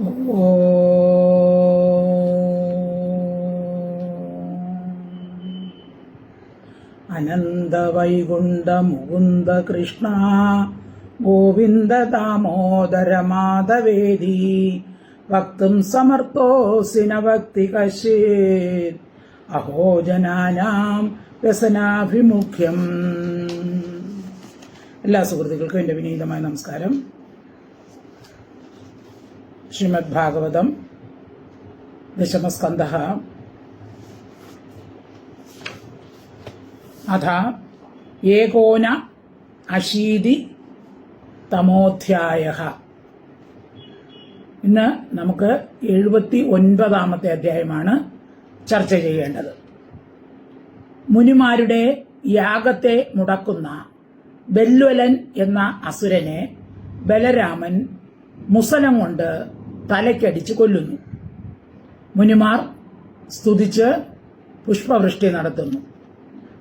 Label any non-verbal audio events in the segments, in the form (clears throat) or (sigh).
അനന്തവൈകുണ്ഠ മുകുന്ദ കൃഷ്ണ ഗോവിന്ദ ദാമോദര മാധവേദി. വക്തും സമർത്ഥോസിന ഭക്തി കശേത് അഹോ ജനാനാം വ്യസനാഭിമുഖ്യം. എല്ലാ സുഹൃത്തുക്കൾക്കും എന്റെ വിനീതമായ നമസ്കാരം. ശ്രീമദ് ഭാഗവതം ദശമസ്കന്ധ. അഥ ഏകോന അശീതി തമോധ്യായ. ഇന്ന് നമുക്ക് എഴുപത്തി ഒൻപതാമത്തെ അധ്യായമാണ് ചർച്ച ചെയ്യേണ്ടത്. മുനിമാരുടെ യാഗത്തെ മുടക്കുന്ന ബെല്വലൻ എന്ന അസുരനെ ബലരാമൻ മുസലം കൊണ്ട് തലയ്ക്കടിച്ച് കൊല്ലുന്നു. മുനിമാർ സ്തുതിച്ച് പുഷ്പവൃഷ്ടി നടത്തുന്നു.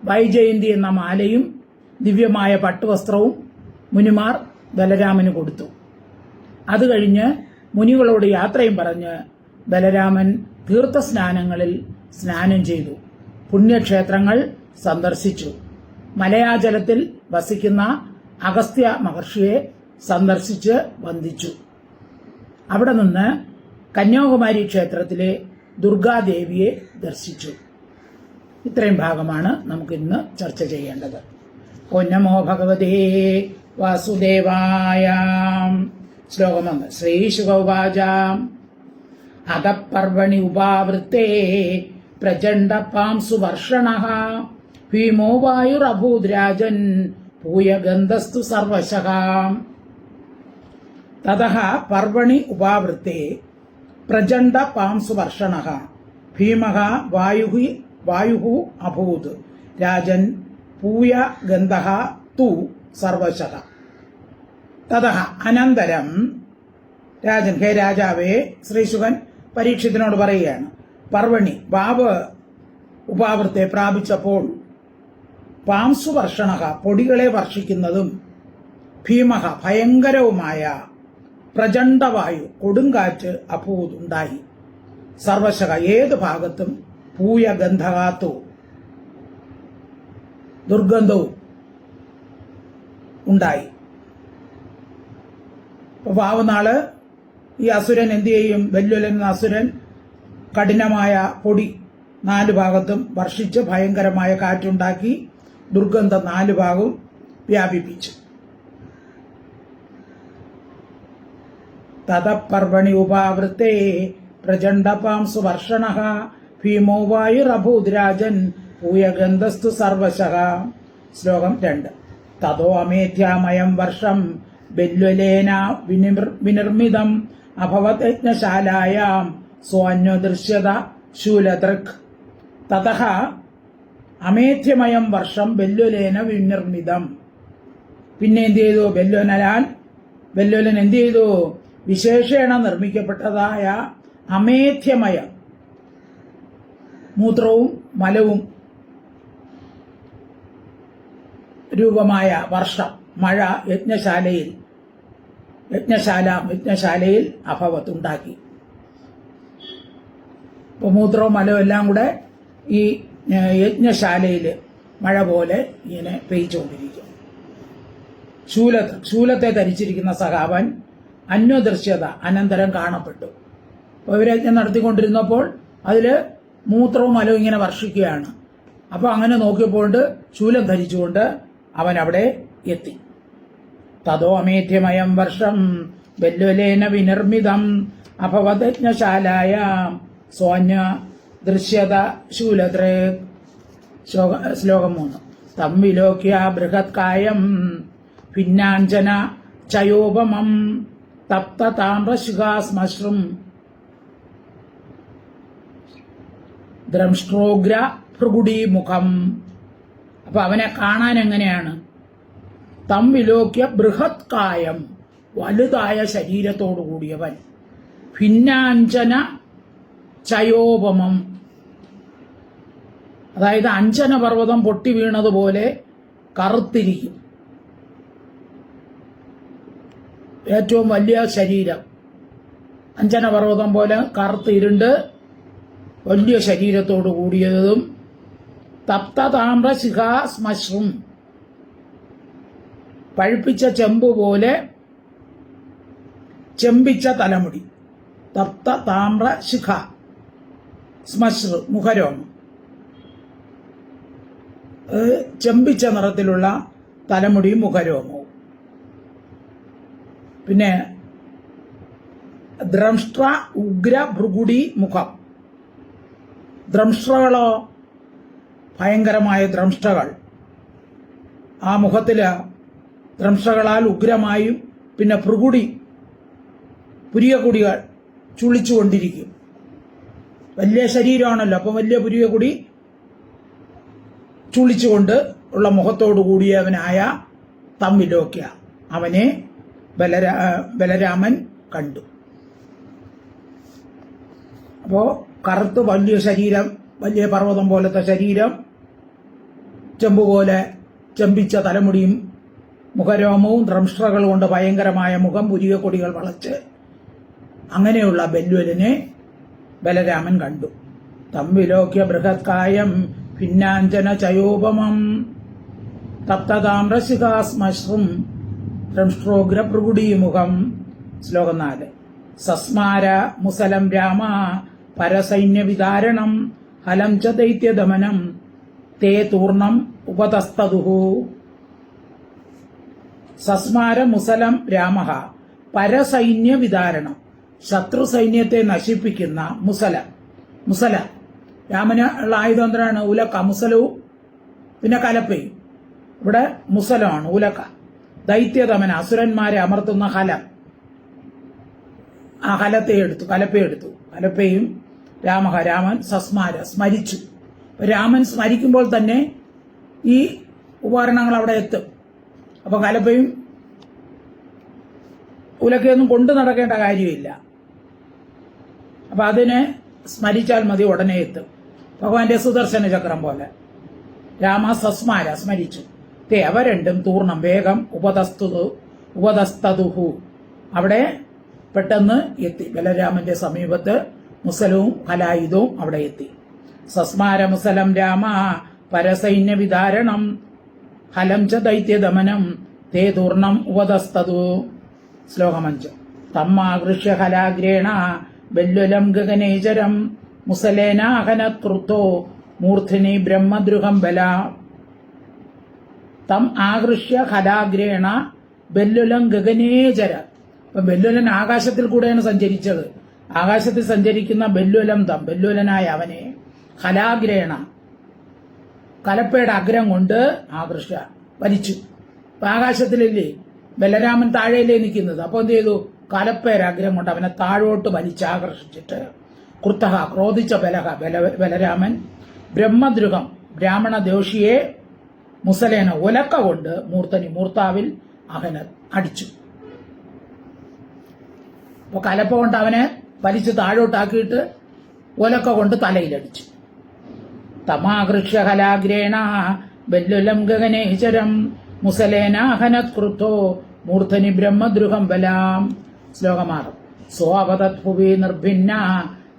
വൈജയന്തി എന്ന മാലയും ദിവ്യമായ പട്ടുവസ്ത്രവും മുനിമാർ ബലരാമന് കൊടുത്തു. അത് കഴിഞ്ഞ് മുനികളോട് യാത്രയും പറഞ്ഞ് ബലരാമൻ തീർത്ഥസ്നാനങ്ങളിൽ സ്നാനം ചെയ്തു. പുണ്യക്ഷേത്രങ്ങൾ സന്ദർശിച്ചു. മലയാജലത്തിൽ വസിക്കുന്ന അഗസ്ത്യ മഹർഷിയെ സന്ദർശിച്ച് വന്ദിച്ചു. അവിടെ നിന്ന് കന്യാകുമാരി ക്ഷേത്രത്തിലെ ദുർഗാദേവിയെ ദർശിച്ചു. ഇത്രയും ഭാഗമാണ് നമുക്ക് ഇന്ന് ചർച്ച ചെയ്യേണ്ടത്. പൊന്നമോ ഭഗവതേ വാസുദേവായ. ശ്ലോകമൊന്ന് ശ്രീശുഗൗവാച അധപർവണി ഉപാവൃത്തേ പ്രചണ്ഡ പാംസു വർഷണ. ഭീമോ വായുരഭൂദ്രാജൻ പൂയഗന്ധസ്തു സർവശഃ. തതഃ പർവണി ഉപാവൃത്തെ പ്രചണ്ഡ പാംസു വർഷണ. ഭീമ വായു വായു അഭൂത്. രാജൻ പൂയ ഗന്ധ തു സർവശ തതഃ അനന്തരം രാജൻ ഹേ രാജാവേ ശ്രീശുഖൻ പരീക്ഷത്തിനോട് പറയുകയാണ്. പർവണി വാവ് ഉപാവൃത്തെ പ്രാപിച്ചപ്പോൾ പാംസു വർഷണ പൊടികളെ വർഷിക്കുന്നതും ഭീമഹ ഭയങ്കരവുമായ പ്രചണ്ഡവായു കൊടുങ്കാറ്റ് അപ്പോതുണ്ടായി. സർവശക ഏത് ഭാഗത്തും പൂയ ഗന്ധകാത്തു. ദുർഗന്ധവും ഉണ്ടായി. അപ്പൊ വാവുനാൾ ഈ അസുരൻ എന്ത് ചെയ്യും? വെല്ലുലെന്ന അസുരൻ കഠിനമായ പൊടി നാല് ഭാഗത്തും വർഷിച്ച് ഭയങ്കരമായ കാറ്റുണ്ടാക്കി ദുർഗന്ധം നാല് ഭാഗവും വ്യാപിപ്പിച്ചു. തതപർവണി ഉപാവൃത്തേ പ്രചണ്ഡപാംസു വർഷണ ഭീമോ വായുരഭൂദ്രാജൻ പൂയഗന്ധസ്തു സർവശ. ശ്ലോകം രണ്ട്. തതോ അമേധ്യാമയം വർഷം ബെല്വലേന വിനിർ- വിനിർമ്മിതം അഭവത് യജ്ഞശാലായാം സ്വാന്യോദൃശ്യത ശൂലദൃക് തത അമേധ്യമയം വർഷം ബെല്ലുലേന വിനിർമ്മിതം. പിന്നെ എന്ത് ചെയ്തു? ബെല്ലുനലാൻ ബെല്ലുലൻ എന്ത് ചെയ്തു? വിശേഷേണ നിർമ്മിക്കപ്പെട്ടതായ അമേധ്യമയ മൂത്രവും മലവും രൂപമായ വർഷം മഴ യജ്ഞശാലയിൽ യജ്ഞശാല യജ്ഞശാലയിൽ അഭവത്തുണ്ടാക്കി ഇപ്പൊ മൂത്രവും മലവും എല്ലാം കൂടെ ഈ യജ്ഞശാലയിൽ മഴ പോലെ ഇങ്ങനെ പെയ്ച്ചുകൊണ്ടിരിക്കും ശൂലത്ത് ശൂലത്തെ ധരിച്ചിരിക്കുന്ന സഹാവൻ അന്വദൃശ്യത അനന്തരം കാണപ്പെട്ടു. ഇവർ നടത്തിക്കൊണ്ടിരുന്നപ്പോൾ അതിൽ മൂത്രവും മലവും ഇങ്ങനെ വർഷിക്കുകയാണ്. അപ്പോൾ അങ്ങനെ നോക്കിയപ്പോൾ ശൂലം ധരിച്ചുകൊണ്ട് അവൻ അവിടെ എത്തി. തതോ അമേധ്യമയം വർഷം ബല്വലേന വിനിർമ്മിതം അഭവദജ്ഞശാലായ സോന്യ ദൃശ്യത ശൂലത്രേ. ശ്ലോകം മൂന്ന്. തം വിലോക്യ ബൃഹത്കായം ഭിന്നാഞ്ജന ചയോപമം. തപ്ത താമ്രശുഖാസ്മശ്രും ദ്രംഷ്ട്രോഗ്ര ഭൃഗുടീമുഖം. അപ്പൊ അവനെ കാണാൻ എങ്ങനെയാണ്? തം വിലോക്യ ബൃഹത് കായം വലുതായ ശരീരത്തോടു കൂടിയവൻ. ഭിന്നാഞ്ചന ചയോപമം. അതായത് അഞ്ചന പർവതം പൊട്ടി വീണതുപോലെ കറുത്തിരിക്കും. ഏറ്റവും വലിയ ശരീരം. അഞ്ജന പർവതം പോലെ കറുത്ത് ഇരുണ്ട് വലിയ ശരീരത്തോട് കൂടിയതും തപ്തതാമ്ര ശിഖാ സ്മശ്രും. പഴുപ്പിച്ച ചെമ്പ് പോലെ ചെമ്പിച്ച തലമുടി. തപ്ത താമ്ര ശിഖ സ്മശ്ര മുഖരോമം. ചെമ്പിച്ച നിറത്തിലുള്ള തലമുടിയും മുഖരോമവും പിന്നെ ദ്രംഷ്ട്ര ഉഗ്ര ഭൃഗുടി മുഖം. ദ്രംഷ്ട്രകളോ ഭയങ്കരമായ ദ്രംഷ്ടകൾ ആ മുഖത്തിൽ ദ്രംഷ്ടകളാൽ ഉഗ്രമായും പിന്നെ ഭൃഗുടി പുരിയ കുടികൾ ചുളിച്ചുകൊണ്ടിരിക്കും വലിയ ശരീരമാണല്ലോ അപ്പം വലിയ പുരിയ കുടി ചുളിച്ചുകൊണ്ട് ഉള്ള മുഖത്തോടു കൂടിയവനായ തമ്മിലോക്യ അവനെ ബലരാ ബലരാമൻ കണ്ടു. അപ്പോൾ കറുത്ത് വലിയ ശരീരം വലിയ പർവതം പോലത്തെ ശരീരം ചെമ്പ് പോലെ ചെമ്പിച്ച തലമുടിയും മുഖരോമവും ദ്രംഷ്ട്രകൾ കൊണ്ട് ഭയങ്കരമായ മുഖം പുരിക കൊടികൾ വളച്ച് അങ്ങനെയുള്ള ബല്വലിനെ ബലരാമൻ കണ്ടു. തമ്പിലോക്യ ബൃഹത്കായം ഭിന്നാഞ്ജന ചയോപമം തപ്തതാമ്രശിഖാസ്മശ്രും ദ്രംഷ്ട്രോഗ്രപ്രകുടീമുഖം ശ്ലോകം നാല്. സസ്മാര മുസലം രാമ പരസൈന്യവിതാരണം ഹലം ച ദൈത്യദമനം തേ തൂർണം ഉപതസ്തതുഹു സസ്മാര മുസലം രാമ പരസൈന്യ വിതാരണം ശത്രു സൈന്യത്തെ നശിപ്പിക്കുന്ന മുസല. മുസല. രാമന് ഉള്ള ആയുധം എന്തിനാണ്? ഉലക്ക. മുസലവും പിന്നെ കലപ്പയും. ഇവിടെ മുസലമാണ് ഉലക്ക. ദൈത്യതമന അസുരന്മാരെ അമർത്തുന്ന ഹല. ആ ഹലത്തെ എടുത്തു കലപ്പയെടുത്തു കലപ്പയും രാമ രാമൻ സസ്മാര സ്മരിച്ചു. രാമൻ സ്മരിക്കുമ്പോൾ തന്നെ ഈ ഉപകരണങ്ങൾ അവിടെ എത്തും. അപ്പൊ കലപ്പയും ഉലക്കയൊന്നും കൊണ്ടു നടക്കേണ്ട കാര്യമില്ല. അപ്പൊ അതിനെ സ്മരിച്ചാൽ മതി ഉടനെ എത്തും. ഭഗവാന്റെ സുദർശന ചക്രം പോലെ. രാമ സസ്മാര സ്മരിച്ചു. തേ അവ രണ്ടും തൂർണം. വേഗം ഉപതസ്തു ഉപതസ്തതുഹു. അവിടെ പെട്ടെന്ന് എത്തി. ബലരാമന്റെ സമീപത്ത് മുസലവും ഹലായുധവും അവിടെ എത്തി. സസ്മാര മുസലം രാമ പരസൈന്യ വിധാരണം ഹലം ച ദൈത്യദമനം തേ തൂർണം ഉപതസ്തതു. ശ്ലോകമഞ്ച് തമ്മാകൃഷ്യ ഹലാഗ്രേണ ബല്ലുലം ഗഗനേചരം മുസലേനാഹനകൃത്തോ മൂർധിനി ബ്രഹ്മദ്രുഹം ബല. തം ആകൃഷ്യ ഹലാഗ്രേണ ബെല്ലുലം ഗഗനേചര അപ്പൊ ബെല്ലുലൻ ആകാശത്തിൽ കൂടെയാണ് സഞ്ചരിച്ചത്. ആകാശത്തിൽ സഞ്ചരിക്കുന്ന ബെല്ലുലം തം ബെല്ലുലനായ അവനെ ഹലാഗ്രേണ കലപ്പയുടെ അഗ്രം കൊണ്ട് ആകൃഷ്ട വലിച്ചു. ആകാശത്തിലല്ലേ ബലരാമൻ താഴെയല്ലേ നിൽക്കുന്നത്. അപ്പൊ എന്ത് ചെയ്തു? കലപ്പയുടെ അഗ്രം കൊണ്ട് അവനെ താഴോട്ട് വലിച്ച് ആകർഷിച്ചിട്ട് കൃത്തഹ ക്രോധിച്ച ബലഹ ബല ബലരാമൻ ബ്രഹ്മദ്രുഹം ബ്രാഹ്മണ ദോഷിയെ മുസലേന ഒലക്ക കൊണ്ട് മൂർത്തനി മൂർത്താവിൽ അവന് അടിച്ചു. അപ്പൊ കലപ്പ കൊണ്ട് അവനെ വലിച്ച് താഴോട്ടാക്കിയിട്ട് ഒലക്ക കൊണ്ട് തലയിലടിച്ചു. തമാകൃഷ്യ ബല്ലുലം ഗഗനേശ്വരം മുസലേനാഹനത്കൃത്തോ മൂർധനി ബ്രഹ്മദ്രുഹം ബലാം. ശ്ലോകമാറും. സ്വാപതത് ഭുവി നിർഭിന്ന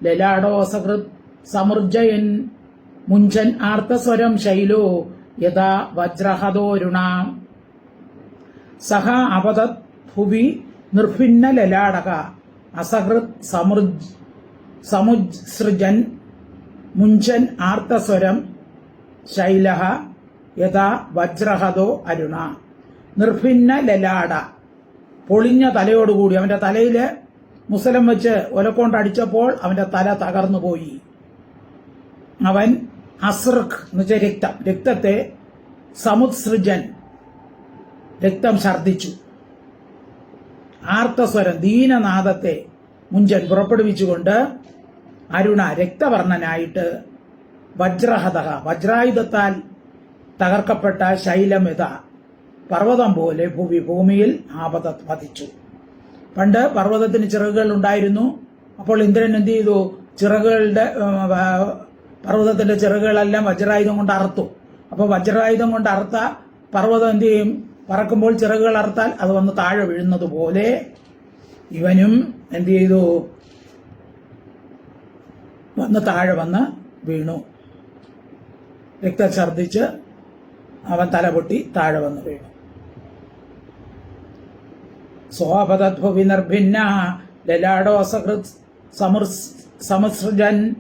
ലലാടോ സഹൃത് സമൃജയൻ മുഞ്ചൻ ആർത്തസ്വരം ശൈലോ യഥാ വജ്രഹതോരുണാം. സഹ അപതത് ഭുവി നിർഭിന്ന ലലാടക. അസഹൃത് സമൃജ് സമുജ്സൃജൻ മുഞ്ചൻ ആർത്തസ്വരം ശൈല യഥാ വജ്രഹതോ അരുണ. നിർഭിന്ന ലലാട. പൊളിഞ്ഞ തലയോടുകൂടി അവന്റെ തലയിൽ മുസലം വെച്ച് ഒലക്കൊണ്ടടിച്ചപ്പോൾ അവന്റെ തല തകർന്നു പോയി അവൻ അസ്രഖ് എന്ന് വെച്ചാൽ രക്തം. രക്തത്തെ സമുത്സൃജൻ രക്തം ഛർദിച്ചു ആർത്തസ്വരം ദീനനാഥത്തെ മുഞ്ചൻ പുറപ്പെടുവിച്ചുകൊണ്ട് അരുണ രക്തവർണനായിട്ട് വജ്രഹതഹ വജ്രായുധത്താൽ തകർക്കപ്പെട്ട ശൈലമിത പർവതം പോലെ ഭൂമി ഭൂമിയിൽ ആപത പതിച്ചു പണ്ട് പർവതത്തിന് ചിറകുകൾ ഉണ്ടായിരുന്നു. അപ്പോൾ ഇന്ദ്രൻ എന്ത് ചെയ്തു? ചിറകുകളുടെ പർവതത്തിന്റെ ചിറകുകളെല്ലാം വജ്രായുധം കൊണ്ട് അറുത്തു. അപ്പോൾ വജ്രായുധം കൊണ്ട് അറുത്ത പർവതം എന്ത് ചെയ്യും? പറക്കുമ്പോൾ ചിറകുകൾ അറുത്താൽ അത് വന്ന് താഴെ വീഴുന്നത് പോലെ ഇവനും എന്ത് ചെയ്തു? വന്ന് താഴെ വന്ന് വീണു. രക്തം ഛർദ്ദിച്ച് അവൻ തലപൊട്ടി താഴെ വന്ന് വീണു. സ്വാപതദ്ഭുവിനർഭിന്ന ലലാടോ സമൃ സമസൃജൻ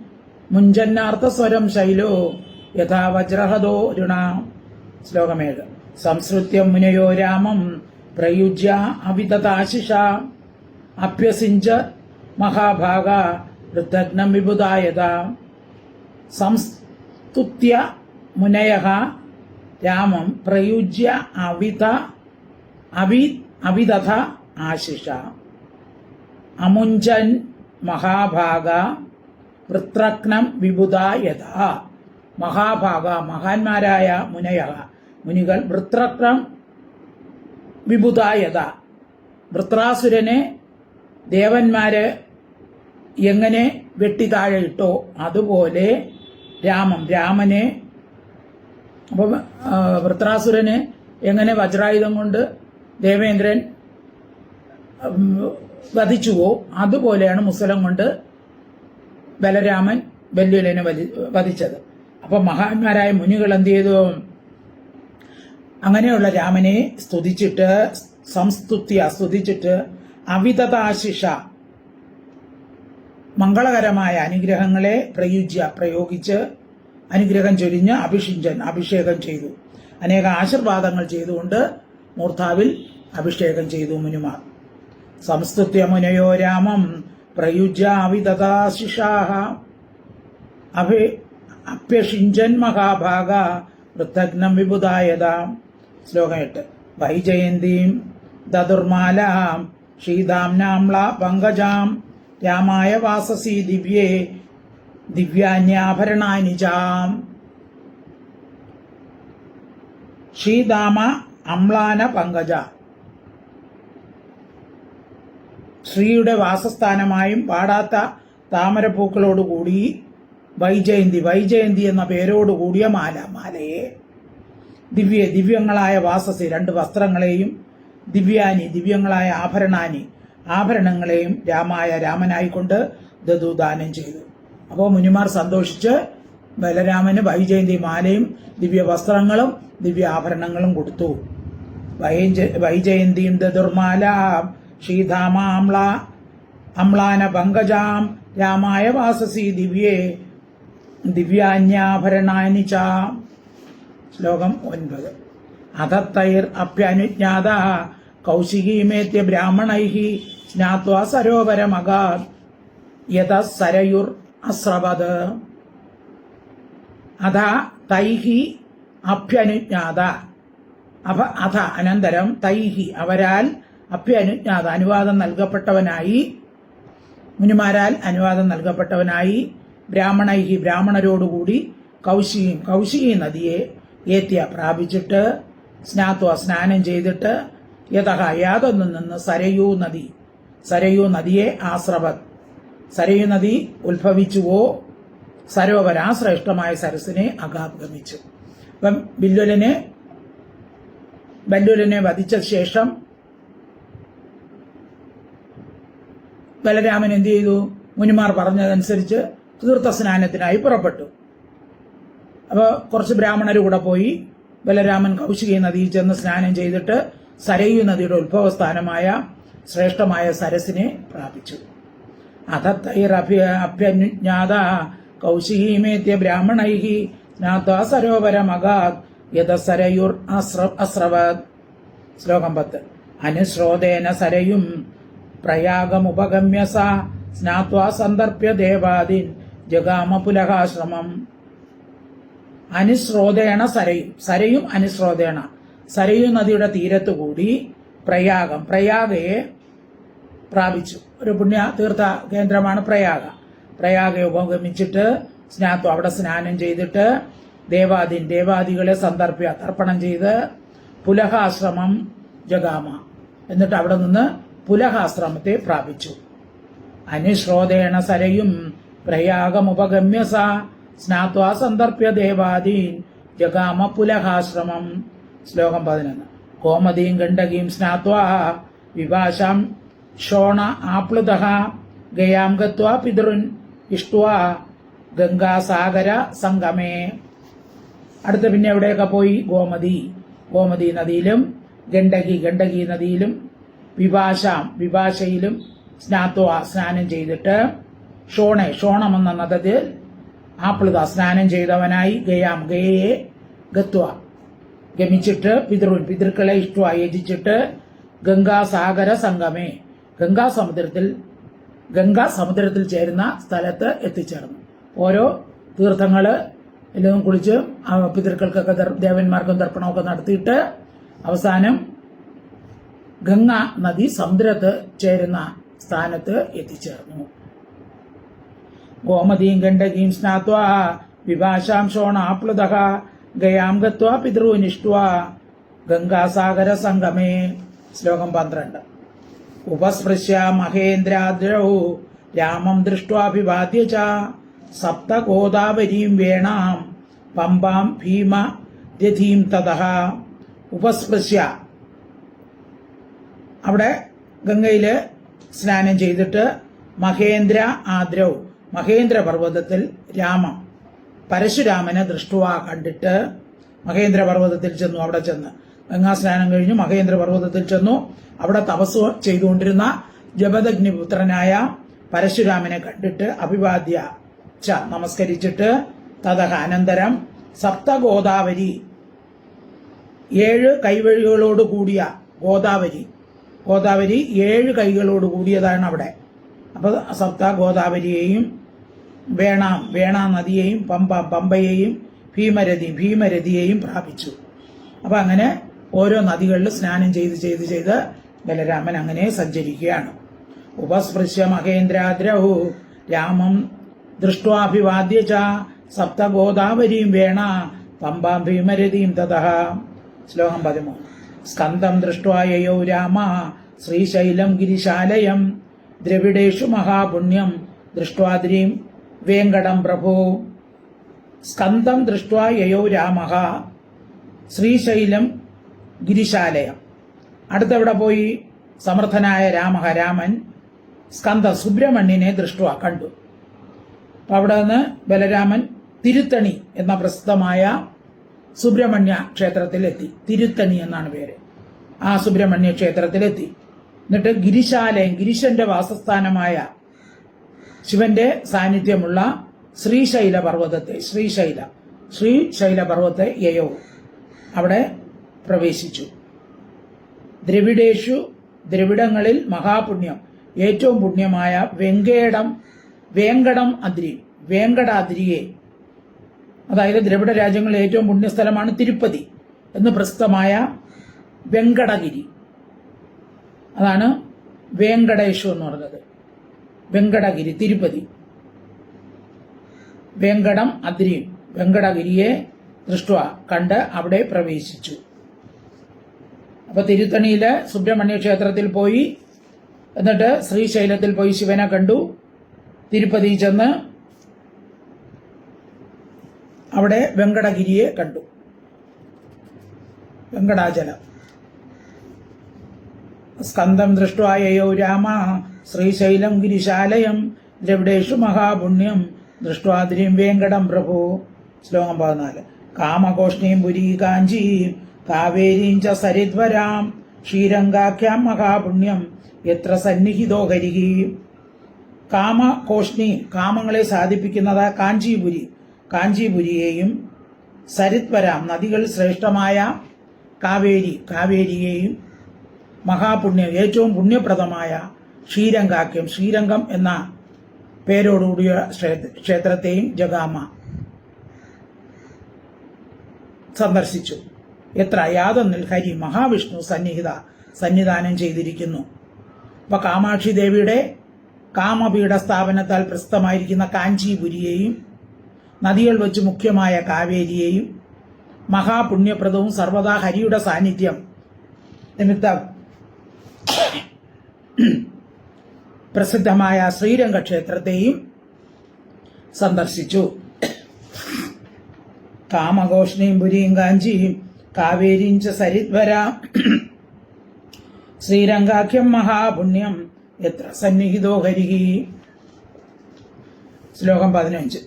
മുഞ്ചന്നാർത്ഥസ്വരം ശൈലോ യഥാ വജ്രഹതോ രുണ. ശ്ലോകമേഴ് സംസൃത്യം മുനയോ രാമം പ്രയുജ്യ അവിതതാശിഷ. അഭ്യസിഞ്ച മഹാഭാഗ വൃദ്ധഗ്നം വിബുധായത. സംസ്തുത്യ മുനയ രാമം പ്രയുജ്യ അവിത അവി അവിതഥ ആശിഷ. അമുഞ്ചൻ മഹാഭാഗ വൃത്രഗ്നം യഥ. മഹാഭാഗ മഹാന്മാരായ മുനയ മുനികൾ വൃത്രഗ്നം യഥ. വൃത്രാസുരനെ ദേവന്മാര് എങ്ങനെ വെട്ടി താഴെ ഇട്ടോ അതുപോലെ രാമം രാമനെ അപ്പം വൃത്രാസുരനെ എങ്ങനെ വജ്രായുധം കൊണ്ട് ദേവേന്ദ്രൻ വധിച്ചുവോ അതുപോലെയാണ് മുസലം കൊണ്ട് ബലരാമൻ വെല്ലുവിലിനെ വലി വധിച്ചത്. അപ്പൊ മഹാന്മാരായ മുനികൾ എന്ത് ചെയ്തു? അങ്ങനെയുള്ള രാമനെ സ്തുതിച്ചിട്ട് സംസ്തുത്യ സ്തുതിച്ചിട്ട് അവിതതാശിഷ മംഗളകരമായ അനുഗ്രഹങ്ങളെ പ്രയുജ്യ പ്രയോഗിച്ച് അനുഗ്രഹം ചൊരിഞ്ഞ് അഭിഷിഞ്ചൻ അഭിഷേകം ചെയ്തു. അനേക ആശീർവാദങ്ങൾ ചെയ്തുകൊണ്ട് മൂർത്താവിൽ അഭിഷേകം ചെയ്തു മുനിമാർ. സംസ്തുത്യ മുനയോ രാമം പ്രയുജ്യ അവിതതാശിഷാഹ അഭി അപ്യഷിഞ്ചൻ മഹാഭാഗ വൃദ്ധഗ്നം വിബുധായത. ശ്ലോകം എട്ട്. വൈജയന്തിയും ദതുർമാലാം ശ്രീതാംനാംള പങ്കജാം. രാമായ വാസസി ദിവ്യേ ദിവ്യാന്യാഭരണാനിജാം ശ്രീതാമ അംളാന പങ്കജ. ശ്രീയുടെ വാസസ്ഥാനമായും പാടാത്ത താമരപ്പൂക്കളോടുകൂടി വൈജയന്തി വൈജയന്തി എന്ന പേരോടുകൂടിയ മാല മാലയെ. ദിവ്യ ദിവ്യങ്ങളായ വാസസി രണ്ട് വസ്ത്രങ്ങളെയും ദിവ്യാനി ദിവ്യങ്ങളായ ആഭരണാനി ആഭരണങ്ങളെയും രാമായ രാമനായിക്കൊണ്ട് ദതു ദാനം ചെയ്തു. അപ്പോൾ മുനിമാർ സന്തോഷിച്ച് ബലരാമന് വൈജയന്തി മാലയും ദിവ്യ വസ്ത്രങ്ങളും ദിവ്യ ആഭരണങ്ങളും കൊടുത്തു. വൈജ- വൈജയന്തിയും ദതുർമാല അമ്ല അമ്ലാന പങ്കജാം രാമായ വാസസി ദിവ്യേ ദിവ്യാന്യാഭരണാനി ച. ശ്ലോകം ഒൻപത്. അധത്തൈർ അഭ്യനുജ്ഞാത കൗശികീമേത്യ ബ്രാഹ്മണൈ സ്നാത്വാ സരോവരമകാ യഥ സരയുർ അസ്രവത്. അധ തൈഹി അഭ്യനുജ്ഞാത അഭ അധ അനന്തരം തൈഹി അവരാൽ അഭ്യനുജ്ഞാത അനുവാദം നൽകപ്പെട്ടവനായി. മുനിമാരാൽ അനുവാദം നൽകപ്പെട്ടവനായി. ബ്രാഹ്മണൈഹി ബ്രാഹ്മണരോടുകൂടി കൗശിയും കൗശികി നദിയെ ഏത്യ പ്രാപിച്ചിട്ട് സ്നാത്വ സ്നാനം ചെയ്തിട്ട് യഥ യാതൊന്നു നിന്ന് സരയൂ നദി സരയൂ നദിയെ ആശ്രവത് സരയൂ നദി ഉത്ഭവിച്ചുവോ സരോവരാ ശ്രേഷ്ഠമായ സരസിനെ അകാഗമിച്ചു അപ്പം ബില്ലുലിനെ ബല്ലുലിനെ വധിച്ച ശേഷം ബലരാമൻ എന്ത് ചെയ്തു? മുനിമാർ പറഞ്ഞതനുസരിച്ച് തീർത്ഥ സ്നാനത്തിനായി പുറപ്പെട്ടു. അപ്പോൾ കുറച്ച് ബ്രാഹ്മണർ കൂടെ പോയി ബലരാമൻ കൗശികി നദിയിൽ ചെന്ന് സ്നാനം ചെയ്തിട്ട് സരയു നദിയുടെ ഉത്ഭവസ്ഥാനമായ ശ്രേഷ്ഠമായ സരസിനെ പ്രാപിച്ചു. അഭ്യനുജ്ഞാത കൗശികീമേത്യ ബ്രാഹ്മണൈ ജ്ഞാത്വാ സരോവരമഗാത് യഥ സരയുർ അസ്രവ അസ്രവത് ശ്ലോകം പത്ത്. അനുശ്രോതേന സരയും പ്രയാഗമുപഗമ്യ സ. സ്നാത്വാ സന്ദർഭ്യ ദേവാദിൻ. ജഗാമ പുലകാശ്രമം. അനുശ്രോതേണ സരയും. സരയും അനുശ്രോതേണ. സരയു നദിയുടെ തീരത്തുകൂടി പ്രയാഗം. പ്രയാഗയെ പ്രാപിച്ചു. ഒരു പുണ്യ തീർത്ഥ കേന്ദ്രമാണ് പ്രയാഗ. പ്രയാഗയെ ഉപഗമിച്ചിട്ട് സ്നാത്തു അവിടെ സ്നാനം ചെയ്തിട്ട് ദേവാദിൻ ദേവാദികളെ സന്ദർഭ്യ തർപ്പണം ചെയ്ത് പുലഹാശ്രമം ജഗാമ. എന്നിട്ട് അവിടെ നിന്ന് പുലഹാശ്രമത്തെ പ്രാപിച്ചു. അനുശ്രോതേണ സരയും പ്രയാഗമുപഗമ്യ സ. സ്നാത്വാ സന്ദർഭ്യ ദേവാദീൻ ജഗാമ പുലഹാശ്രമം ശ്ലോകം പതിനൊന്ന്. കോമതിയും ഗണ്ഡകീം സ്നാത്വാ വിഭാഷാം ഷോണ ആപ്ലുത ഗയാം ഗത്വാ പിതൃൻ ഇഷ്ട്വാ ഗംഗാസാഗര സംഗമേ. അടുത്ത പിന്നെ എവിടെയൊക്കെ പോയി? ഗോമതി. ഗോമതി നദിയിലും ഗണ്ഡകി ഗണ്ഡകി നദിയിലും വിഭാഷാം വിഭാഷയിലും സ്നാത്വ സ്നാനം ചെയ്തിട്ട് ഷോണെ ഷോണം എന്ന ആപ്ലുത സ്നാനം ചെയ്തവനായി ഗയാം ഗയയെ ഗത്വ ഗമിച്ചിട്ട് പിതൃൻ പിതൃക്കളെ ഇഷ്ട യജിച്ചിട്ട് ഗംഗാസാഗര സംഗമേ ഗംഗാസമുദ്രത്തിൽ ഗംഗാസമുദ്രത്തിൽ ഗംഗാ സമുദ്രത്തിൽ ചേരുന്ന സ്ഥലത്ത് എത്തിച്ചേർന്നു. ഓരോ തീർത്ഥങ്ങൾ എല്ലാം കുളിച്ച് പിതൃക്കൾക്കൊക്കെ ദേവന്മാർക്കും തർപ്പണമൊക്കെ നടത്തിയിട്ട് അവസാനം ഗംഗ നദി സമുദ്രത്ത് ചേരുന്ന സ്ഥാനത്ത് എത്തിച്ചേർന്നു. ഗോമതീം ഗണ്ഡകീം സ്നാത്വ വിഭാഷാം ശോണാപ്ലുത ഗയാം ഗത്വ പിതൃനിഷ്ഠ ഗംഗാസാഗര സംഗമേ. ശ്ലോകം പന്ത്രണ്ട്. ഉപസ്പൃശ്യ മഹേന്ദ്രാദ്രൗ രാമം ദൃഷ്ട്വാഭിവാദ്യ ച സപ്ത ഗോദാവരീം വേണാം പമ്പാം ഭീമ രഥീം തഥ ഉപസ്പൃശ്യ അവിടെ ഗംഗയിൽ സ്നാനം ചെയ്തിട്ട് മഹേന്ദ്ര ആദ്രവ് മഹേന്ദ്ര പർവതത്തിൽ രാമം പരശുരാമനെ ദൃഷ്ടുവാ കണ്ടിട്ട് മഹേന്ദ്ര പർവതത്തിൽ ചെന്നു അവിടെ ചെന്ന്. ഗംഗാ സ്നാനം കഴിഞ്ഞു മഹേന്ദ്ര പർവതത്തിൽ ചെന്നു. അവിടെ തപസ് ചെയ്തുകൊണ്ടിരുന്ന ജപദഗ്നിപുത്രനായ പരശുരാമനെ കണ്ടിട്ട് അഭിവാദ്യ ച നമസ്കരിച്ചിട്ട് തതഹ അനന്തരം സപ്തഗോദാവരി ഏഴ് കൈവഴികളോട് കൂടിയ ഗോദാവരി ഗോദാവരി ഏഴ് കൈകളോട് കൂടിയതാണ് അവിടെ. അപ്പോൾ സപ്ത ഗോദാവരിയെയും വേണ വേണ നദിയെയും പമ്പ പമ്പയെയും ഭീമരഥി ഭീമരഥിയെയും പ്രാപിച്ചു. അപ്പൊ അങ്ങനെ ഓരോ നദികളിൽ സ്നാനം ചെയ്ത് ചെയ്ത് ചെയ്ത് ബലരാമൻ അങ്ങനെ സഞ്ചരിക്കുകയാണ്. ഉപസ്പൃശ്യ മഹേന്ദ്രാദ്രഹു രാമം ദൃഷ്ടാഭിവാദ്യ ച സപ്ത ഗോദാവരിയും വേണ പമ്പാം ഭീമരതിയും തഥ ശ്ലോകം പതിമൂന്ന്. സ്കന്ധം ദൃഷ്ട്വായയോ രാമ ശ്രീശൈലം ഗിരിശാലയം ദ്രവിഡേഷു മഹാപുണ്യം ദൃഷ്ട്വാദ്രീം വേങ്കടം പ്രഭു. സ്കന്ധം ദൃഷ്ട്വാ യയോ രാമ ശ്രീശൈലം ഗിരിശാലയം. അടുത്തവിടെ പോയി? സമർത്ഥനായ രാമ രാമൻ സ്കന്ദ സുബ്രഹ്മണ്യനെ ദൃഷ്ടുവ കണ്ടു. അവിടെ നിന്ന് ബലരാമൻ തിരുത്തണി എന്ന പ്രസിദ്ധമായ സുബ്രഹ്മണ്യ ക്ഷേത്രത്തിലെത്തി. തിരുത്തണി എന്നാണ് പേര്. ആ സുബ്രഹ്മണ്യ ക്ഷേത്രത്തിലെത്തി. എന്നിട്ട് ഗിരിശാലയം ഗിരിശന്റെ വാസസ്ഥാനമായ ശിവന്റെ സാന്നിധ്യമുള്ള ശ്രീശൈല പർവതത്തെ ശ്രീശൈല ശ്രീശൈല പർവത്തെ യയോ അവിടെ പ്രവേശിച്ചു. ദ്രവിഡേഷു ദ്രവിഡങ്ങളിൽ മഹാപുണ്യം ഏറ്റവും പുണ്യമായ വെങ്കേടം വേങ്കടം അതിരി വേങ്കടാദ്രിയെ അതായത് ദ്രവിഡ രാജ്യങ്ങളിലെ ഏറ്റവും പുണ്യസ്ഥലമാണ് തിരുപ്പതി എന്ന് പ്രസിദ്ധമായ വെങ്കടഗിരി. അതാണ് വേങ്കടേഷു എന്ന് പറഞ്ഞത്. വെങ്കടഗിരി തിരുപ്പതി. വെങ്കടം അദ്രിയും വെങ്കടഗിരിയെ ദൃഷ്ട കണ്ട് അവിടെ പ്രവേശിച്ചു. അപ്പൊ തിരുത്തണിയിലെ സുബ്രഹ്മണ്യ ക്ഷേത്രത്തിൽ പോയി. എന്നിട്ട് ശ്രീശൈലത്തിൽ പോയി ശിവനെ കണ്ടു. തിരുപ്പതി ചെന്ന് അവിടെ വെങ്കടഗിരിയെ കണ്ടു. വെങ്കടാചലം. സ്കന്ധം ദൃഷ്ട്വായയോ രാമ ശ്രീശൈലം ഗിരിശാലയം ദ്രവിഡേഷു മഹാപുണ്യം ദൃഷ്ട്വാദ്രിയും വേങ്കടം പ്രഭു. ശ്ലോകം പതിനാല്. കാമകോഷ്ണീം പുരി കാഞ്ചീം കാവേരീം ച സരിദ്വരാം ക്ഷീരംഗാഖ്യാം മഹാപുണ്യം എത്ര സന്നിഹിതോ ഹരിഹി. കാമകോഷ്ണി കാമങ്ങളെ സാധിപ്പിക്കുന്നതാ കാഞ്ചീപുരി. കാഞ്ചീപുരിയെയും സരിത്വരാം നദികൾ ശ്രേഷ്ഠമായ കാവേരി കാവേരിയെയും മഹാപുണ്യ ഏറ്റവും പുണ്യപ്രദമായ ശ്രീരംഗാക്യം ശ്രീരംഗം എന്ന പേരോടുകൂടിയ ക്ഷേത്ര- ക്ഷേത്രത്തെയും ജഗാമ സന്ദർശിച്ചു. എത്ര യാതൊന്നിൽ ഹരി മഹാവിഷ്ണു സന്നിഹിത സന്നിധാനം ചെയ്തിരിക്കുന്നു. അപ്പൊ കാമാക്ഷി ദേവിയുടെ കാമപീഠ സ്ഥാപനത്താൽ പ്രസിദ്ധമായിരിക്കുന്ന കാഞ്ചീപുരിയെയും നദികൾ വെച്ച് മുഖ്യമായ കാവേരിയെയും മഹാപുണ്യപ്രദവും സർവദാ ഹരിയുടെ സാന്നിധ്യം നിമിത്തം പ്രസിദ്ധമായ ശ്രീരംഗ ക്ഷേത്രത്തെയും സന്ദർശിച്ചു. കാമഘോഷണയും പുരിയും കാഞ്ചിയും കാവേരിയും ച സരിദ്വര. ശ്രീരംഗാഖ്യം മഹാപുണ്യം എത്ര സന്നിഹിതോ ഹരിഹി. ശ്ലോകം പതിനഞ്ച്.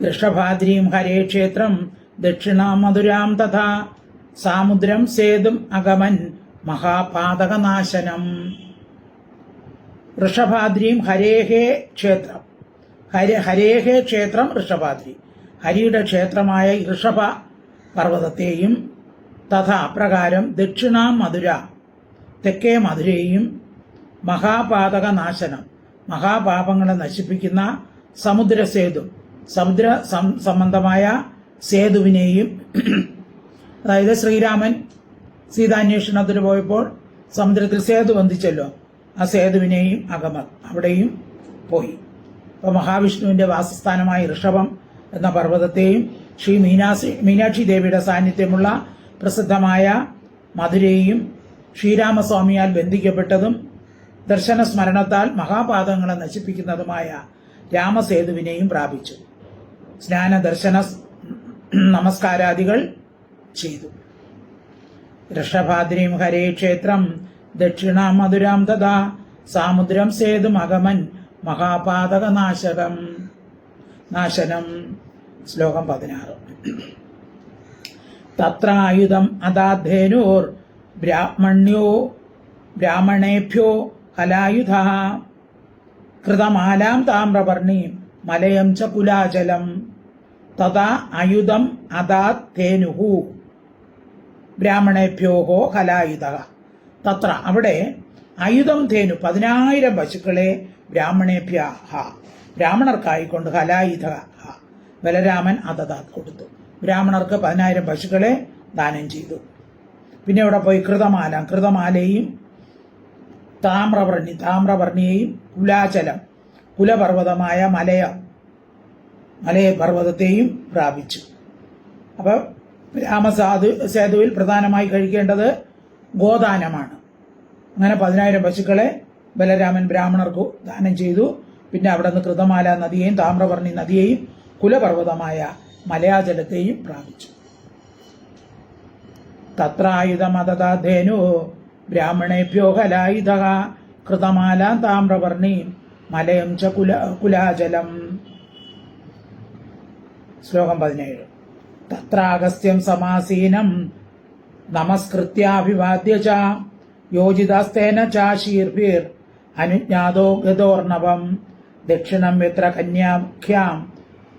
വൃഷഭാദ്രീം ഹരേ ക്ഷേത്രം ദക്ഷിണാം മധുരാം തഥാ സാമുദ്രം സേതും അഗമൻ മഹാപാതകനാശനം. ഋഷഭാദ്രീം ഹരേഹേ ക്ഷേത്രം. ഹര ഹരേഹേ ക്ഷേത്രം ഋഷഭാദ്രി. ഹരിയുടെ ക്ഷേത്രമായ ഋഷഭ പർവതത്തെയും തഥാ പ്രകാരം ദക്ഷിണ മധുര തെക്കേ മധുരയും മഹാപാതകനാശനം മഹാപാപങ്ങളെ നശിപ്പിക്കുന്ന സമുദ്ര സേതു സമുദ്ര സംബന്ധമായ സേതുവിനെയും (clears throat) അതായത് ശ്രീരാമൻ സീതാന്വേഷണത്തിന് പോയപ്പോൾ സമുദ്രത്തിൽ സേതു ബന്ധിച്ചല്ലോ ആ സേതുവിനെയും അകമർ അവിടെയും പോയി. അപ്പോൾ മഹാവിഷ്ണുവിന്റെ വാസസ്ഥാനമായ ഋഷഭം എന്ന പർവതത്തെയും ശ്രീ മീനാസി മീനാക്ഷി ദേവിയുടെ സാന്നിധ്യമുള്ള പ്രസിദ്ധമായ മധുരയും ശ്രീരാമസ്വാമിയാൽ ബന്ധിക്കപ്പെട്ടതും ദർശന സ്മരണത്താൽ മഹാപാദങ്ങളെ നശിപ്പിക്കുന്നതുമായ രാമസേതുവിനെയും പ്രാപിച്ചു. സ്നാന ദർശന നമസ്കാരാദികൾ ചെയ്തു. ഋഷഭാദ്രീം ഹരേ ക്ഷേത്രം ദക്ഷിണാ മധുരാം തഥാ സാമുദ്രം സേതു അഗമൻ മഹാപാതക നാശകം നാശനം. ശ്ലോകം പതിനാറ്. തത്രായുധം അതാധേനോർ ബ്രാഹ്മണ്യോ ബ്രാഹ്മണേഭ്യോ ഹലായുധ. കൃതമാലാം താമ്രപർണി മലയം ച കുലാചലം. തഥാ ആയുധം അതാ തേനുഹു. ബ്രാഹ്മണേഭ്യോഹോ ഹലായുധ. തത്ര അവിടെ ആയുധം തേനു പതിനായിരം പശുക്കളെ ബ്രാഹ്മണേഭ്യ ഹ. ബ്രാഹ്മണർക്കായിക്കൊണ്ട് ഹലായുധ ഹ. ബലരാമൻ അതതാ കൊടുത്തു. ബ്രാഹ്മണർക്ക് പതിനായിരം പശുക്കളെ ദാനം ചെയ്തു. പിന്നെ അവിടെ പോയി കൃതമാല. കൃതമാലയും താമ്രവർണി താമ്രവർണിയെയും കുലാചലം കുലപർവതമായ മലയ മലയ പർവതത്തെയും പ്രാപിച്ചു. അപ്പോൾ രാമസാധു സേതുവിൽ പ്രധാനമായി കഴിക്കേണ്ടത് ഗോദാനമാണ്. അങ്ങനെ പതിനായിരം പശുക്കളെ ബലരാമൻ ബ്രാഹ്മണർക്ക് ദാനം ചെയ്തു. പിന്നെ അവിടെ നിന്ന് കൃതമാല നദിയെയും താമ്രവർണി നദിയെയും കുലപർവതമായ മലയാജലത്തെയും പ്രാപിച്ചു. തത്രായുധമതധേനു ബ്രാഹ്മണേഭ്യോ ഹലായുധ കൃതമാല താമ്രവർണി മലയം ച കുല കുലാജലം. ശ്ലോകം പതിനേഴ്. തത്രാഗസ്ത്യം സമാസീനം നമസ്കൃത്യാഭിവാദ്യ ച യോജിതസ്തേന ചാശീർഭിർ അനുജ്ഞാതോ ഗതോർണവം ദക്ഷിണം എത്ര കന്യാഖ്യാം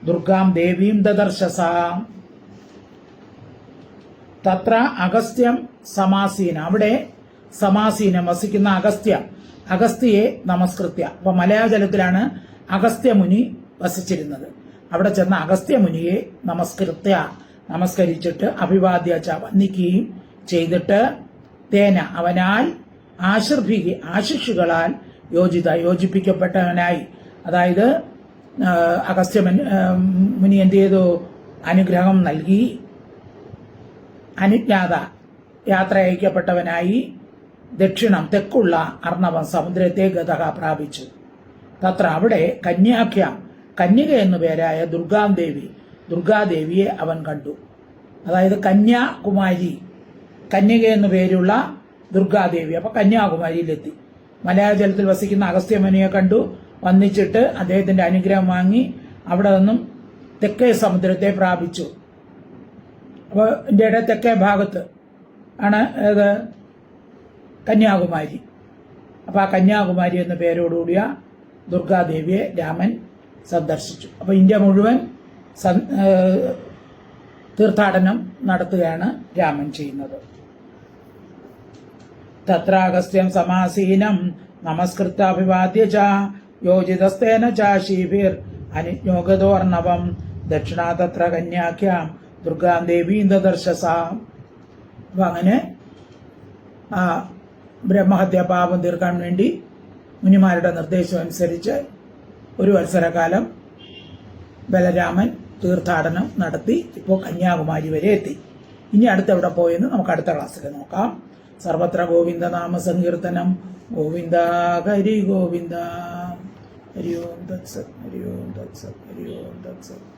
ദുർഗാം ദേവീം ദദർശസ. തത്ര അഗസ്ത്യം സമാസീന. അവിടെ സമാസീനം വസിക്കുന്ന അഗസ്ത്യ. അഗസ്ത്യയെ നമസ്കൃത്യ. അപ്പൊ മലയാജലത്തിലാണ് അഗസ്ത്യമുനി വസിച്ചിരുന്നത്. അവിടെ ചെന്ന അഗസ്ത്യമുനിയെ നമസ്കൃത്യ നമസ്കരിച്ചിട്ട് അഭിവാദ്യ ച വന്ദിക്കുകയും ചെയ്തിട്ട് തേന അവനാൽ ആശീർഭിക ആശിഷുകളാൽ യോജിത യോജിപ്പിക്കപ്പെട്ടവനായി. അതായത് അഗസ്ത്യ മുനി- എന്ത് ചെയ്തു അനുഗ്രഹം നൽകി. അനുജ്ഞാത യാത്ര അയക്കപ്പെട്ടവനായി ദക്ഷിണം തെക്കുള്ള അർണവം സമുദ്രത്തെ ഗതക പ്രാപിച്ചു. തത്ര അവിടെ കന്യാഖ്യാം കന്യക എന്നു പേരായ ദുർഗാദേവി ദുർഗാദേവിയെ അവൻ കണ്ടു. അതായത് കന്യാകുമാരി കന്യക എന്നു പേരുള്ള ദുർഗാദേവി. അപ്പൊ കന്യാകുമാരിയിലെത്തി. മലയാളജലത്തിൽ വസിക്കുന്ന അഗസ്ത്യമുനിയെ കണ്ടു. വന്നിച്ചിട്ട് അദ്ദേഹത്തിന്റെ അനുഗ്രഹം വാങ്ങി അവിടെ നിന്നും തെക്കേ സമുദ്രത്തെ പ്രാപിച്ചു. അപ്പോൾ ഇന്ത്യയുടെ തെക്കേ ഭാഗത്ത് ആണ് ഏത്? കന്യാകുമാരി. അപ്പോൾ ആ കന്യാകുമാരി എന്ന പേരോടുകൂടിയ ദുർഗാദേവിയെ രാമൻ സന്ദർശിച്ചു അപ്പോൾ ഇന്ത്യ മുഴുവൻ തീർത്ഥാടനം നടത്തുകയാണ് രാമൻ ചെയ്യുന്നത്. തത്രാഗസ്ത്യം സമാസീനം നമസ്കൃത്യാഭിവാദ്യ ച യോജിതസ്തേന ചാശീഭിർ അനുജ്ഞോഗതോർണവം ദക്ഷിണാ തത്ര കന്യാഖ്യാം ദുർഗാം ദേവീം ദർശസ അപ്പൊ അങ്ങനെ ആ ബ്രഹ്മഹത്യ പാപം തീർക്കാൻ വേണ്ടി മുനിമാരുടെ നിർദ്ദേശം അനുസരിച്ച് ഒരു വത്സരകാലം ബലരാമൻ തീർത്ഥാടനം നടത്തി ഇപ്പോൾ കന്യാകുമാരി വരെ എത്തി. ഇനി അടുത്ത് എവിടെ പോയെന്ന് നമുക്ക് അടുത്ത ക്ലാസ്സിൽ നോക്കാം. സർവത്ര ഗോവിന്ദ നാമ സങ്കീർത്തനം. ഗോവിന്ദ ഹരി ഗോവിന്ദ. ഹരി ഓം തത്സത് ഹരി ഓം തത്സത് ഹരി ഓം തത്സത്.